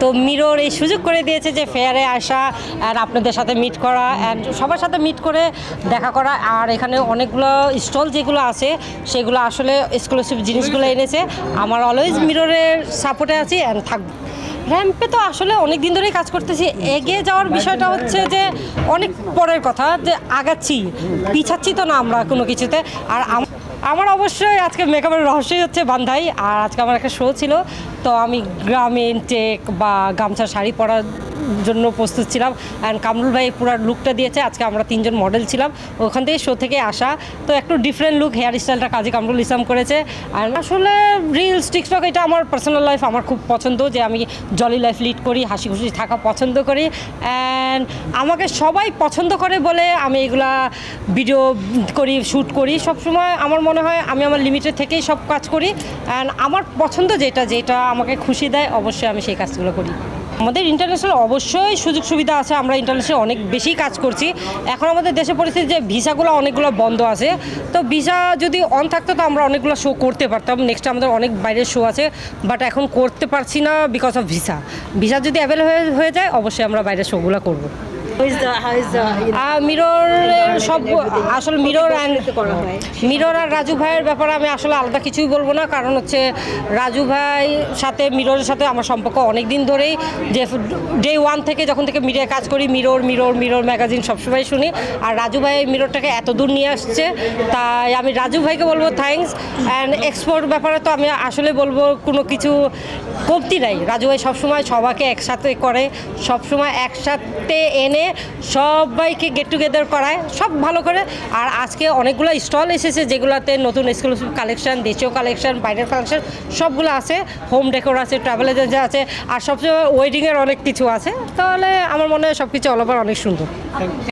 তো মিরর এই সুযোগ করে দিয়েছে যে ফেয়ারে আসা আর আপনাদের সাথে মিট করা অ্যান্ড সবার সাথে মিট করে দেখা করা। আর এখানে অনেকগুলো স্টল যেগুলো আছে, সেগুলো আসলে এক্সক্লুসিভ জিনিসগুলো এনেছে। আমার অলওয়েজ মিররের সাপোর্টে আছি অ্যান্ড থাকব। র্যাম্পে তো আসলে অনেক দিন ধরেই কাজ করতেছি। এগিয়ে যাওয়ার বিষয়টা হচ্ছে যে অনেক পরের কথা যে আগাচ্ছি, পিছাচ্ছি তো না আমরা কোনো কিছুতে। আর আম- আমার অবশ্যই আজকে মেকআপের রহস্যই হচ্ছে বান্ধাই, আর আজকে আমার একটা শো ছিল। তো আমি গ্রামীণ টেক বা গামছা শাড়ি পরার জন্য প্রস্তুত ছিলাম। অ্যান্ড কামরুল ভাই পুরো লুকটা দিয়েছে, আজকে আমরা তিনজন মডেল ছিলাম। ওখান থেকে শো থেকে আসা। তো একটু ডিফারেন্ট লুক হেয়ার স্টাইলটা কাজী কামরুল ইসলাম করেছে। আর আসলে রিলস টিকটক এটা আমার পার্সোনাল লাইফ আমার খুব পছন্দ যে আমি জলি লাইফ লিড করি হাসি খুশি থাকা পছন্দ করি। অ্যান্ড আমাকে সবাই পছন্দ করে বলে আমি এগুলা ভিডিও করি শ্যুট করি। সবসময় আমার মনে হয় আমি আমার লিমিটের থেকেই সব কাজ করি। অ্যান্ড আমার পছন্দ যেটা যেটা আমাকে খুশি দেয়, অবশ্যই আমি সেই কাজগুলো করি। আমাদের ইন্টারন্যাশনাল অবশ্যই সুযোগ সুবিধা আছে, আমরা ইন্টারন্যাশনাল অনেক বেশি কাজ করছি। এখন আমাদের দেশে পরিস্থিতি যে ভিসাগুলো অনেকগুলো বন্ধ আছে, তো ভিসা যদি অন থাকতো তো আমরা অনেকগুলো শো করতে পারতাম। নেক্সট আমাদের অনেক বাইরের শো আছে বাট এখন করতে পারছি না বিকজ অফ ভিসা ভিসা যদি অ্যাভেল হয়ে যায়, অবশ্যই আমরা বাইরের শোগুলো করব। মিররের সব আসলে মিরর মিরর আর রাজু ভাইয়ের ব্যাপারে আমি আসলে আলাদা কিছুই বলব না, কারণ হচ্ছে রাজু ভাই সাথে, মিররের সাথে আমার সম্পর্ক অনেক দিন ধরেই। যে ডে ওয়ান থেকে যখন থেকে মিডিয়ায় কাজ করি, মিরর মিরর মিরর ম্যাগাজিন সবসময় শুনি। আর রাজু ভাই মিররটাকে এত দূর নিয়ে আসছে, তাই আমি রাজু ভাইকে বলব থ্যাঙ্কস অ্যান্ড এক্সপোর্ট ব্যাপারে তো আমি আসলে বলব কোনো কিছু কমতি নাই। রাজু ভাই সবসময় সবাইকে একসাথে করে, সবসময় একসাথে এনে সবাইকে গেট টুগেদার করায়, সব ভালো করে। আর আজকে অনেকগুলো স্টল এসেছে যেগুলোতে নতুন এক্সক্লুসিভ কালেকশন দেশীয় কালেকশন বাইরের কালেকশন সবগুলো আছে। হোম ডেকোর আছে ট্রাভেল এজেন্সি আছে, আর সবচেয়ে ওয়েডিংয়ের অনেক কিছু আছে। তাহলে আমার মনে হয় সব কিছু অল ওভার অনেক সুন্দর।